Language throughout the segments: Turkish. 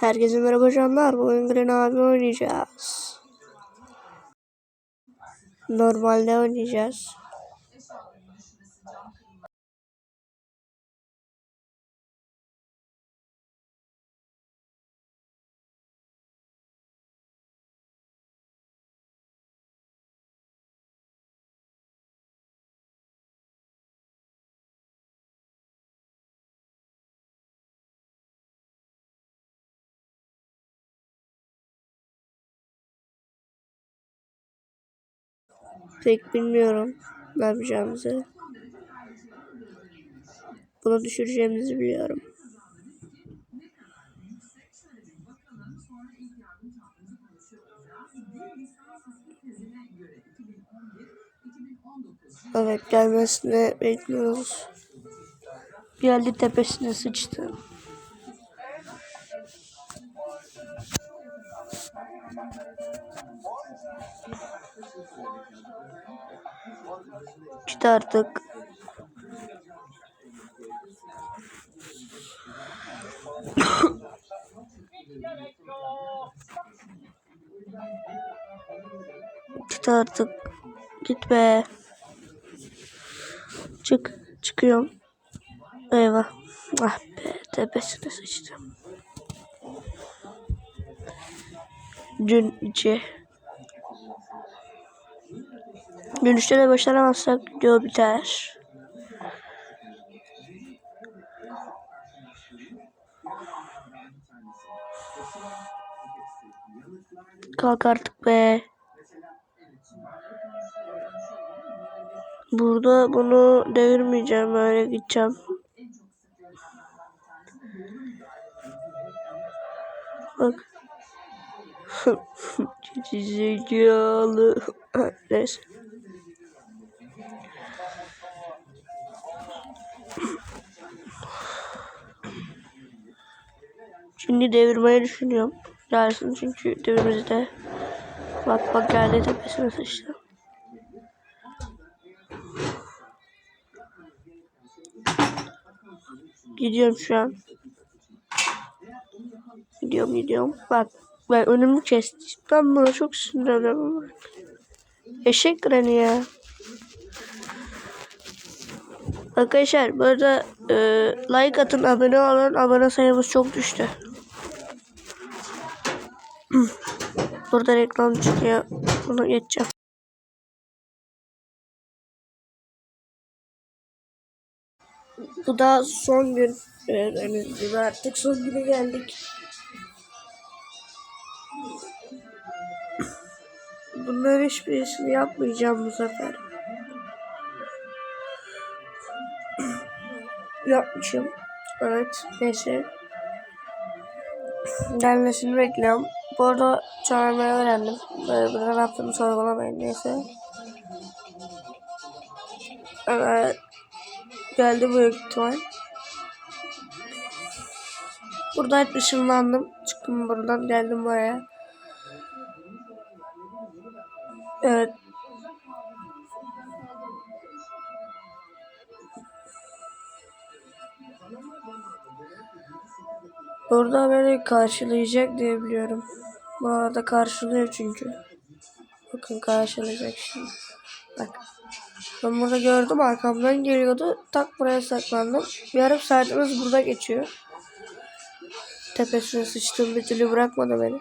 Herkese merhaba canlar. Bugün Green abi oynayacağız. Normalde oynayacağız. Pek bilmiyorum ne yapacağımızı. Bunu düşüreceğimizi biliyorum. Evet gelmesini bekliyoruz. Geldi tepesine sıçtı. Git artık. Git artık. Git be. Çık. Çıkıyorum. Eyvah. Ah be. Tepesine sıçtım. Dün içi. Dönüşte de başaramazsak video biter. Kalk artık be. Burada bunu devirmeyeceğim. Öyle gideceğim. Bak. Zekalı. Neyse. Şimdi devirmeyi düşünüyorum. Gelsin çünkü devirimizi de bak bak geldi tepesine sıçtı. Gidiyorum şu an. Gidiyorum gidiyorum. Bak ben önümü kesti. Ben buna çok sinirleniyorum. Eşek treni ya. Arkadaşlar bu arada e, like atın abone olun. Abone sayımız çok düştü. Burada reklam çıkıyor. Bunu geçeceğim. Bu da son gün. Gördüğünüz gibi artık son güne geldik. Bunların hiçbirisini yapmayacağım bu sefer. Yapmışım. Evet. Neyse. Gelmesini bekliyorum. Bu arada çağırmayı öğrendim. Böyle burada ne yaptığımı sorgulamayın. Neyse. Evet. Geldi büyük ihtimal. Buradan ışınlandım. Çıktım buradan. Geldim buraya. Evet. Burada beni karşılayacak diye biliyorum. Bu arada karşılıyor çünkü. Bakın karşılayacak şimdi. Bak. Ben burada gördüm arkamdan geliyordu. Tak buraya saklandım. Yarım saatimiz burada geçiyor. Tepesine sıçtığım bir türlü bırakmadı beni.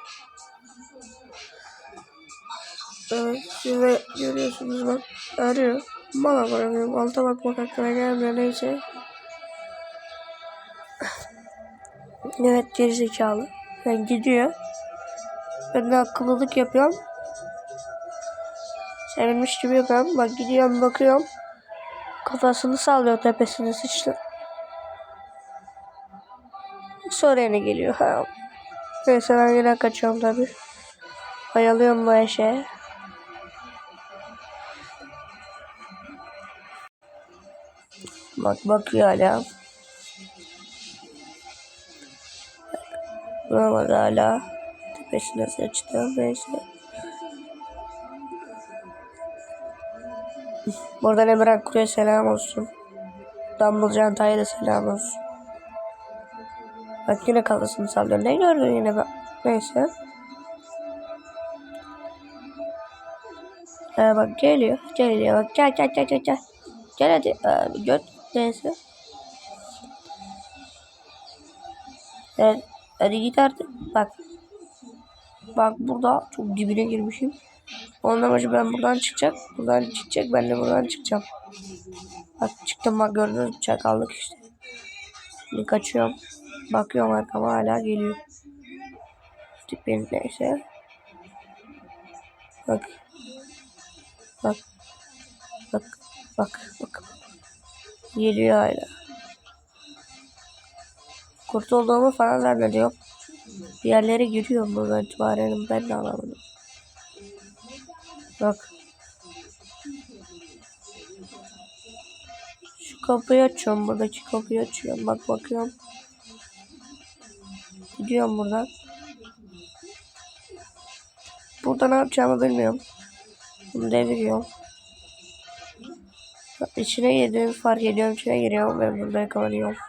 Evet şimdi görüyorsunuz bak arıyor. Bana bırakıyorum. Alta bakmak aklına gelmiyor neyse. Evet gerizekalı. Yani gidiyor. Ben de akıllılık yapıyorum. Sevinmiş gibi yapıyorum. Bak gidiyorum bakıyorum. Kafasını sallıyor tepesine sıçtı. Sonra yine geliyor. Ha. Neyse ben yine kaçıyorum tabi. Bayılıyorum bu eşeğe. Bak bakıyor hala. Bulamadı hala. Tepesine sıçtı. Neyse. Buradan Emrah Kur'ya selam olsun. Dumbledore Antay'a da selam olsun. Bak yine kafasını sallıyor. Ne gördün yine bak. Neyse. Ee, bak geliyor. Geliyor. Bak gel gel gel gel gel. Gel hadi. Ee, göt. Neyse. Evet. Hadi git. Bak. Bak burada çok dibine girmişim. Onun amacı ben buradan çıkacak. Buradan çıkacak. Ben de buradan çıkacağım. Bak çıktım bak gördünüz? Çakallık işte. Şimdi kaçıyorum. Bakıyorum arkama hala geliyor. Tipin neyse. Bak. Bak. Bak. Bak. Bak. Geliyor hala. Kurtulduğumu falan zannediyorum. Bir yerlere giriyorum buradan itibaren ben de anlamadım. Bak. Şu kapıyı açıyorum. Buradaki kapıyı açıyorum. Bak bakıyorum. Gidiyorum buradan. Burada ne yapacağımı bilmiyorum. Bunu deviriyorum. İçine girdiğimi fark ediyorum. İçine giriyorum ve burada yakalanıyorum.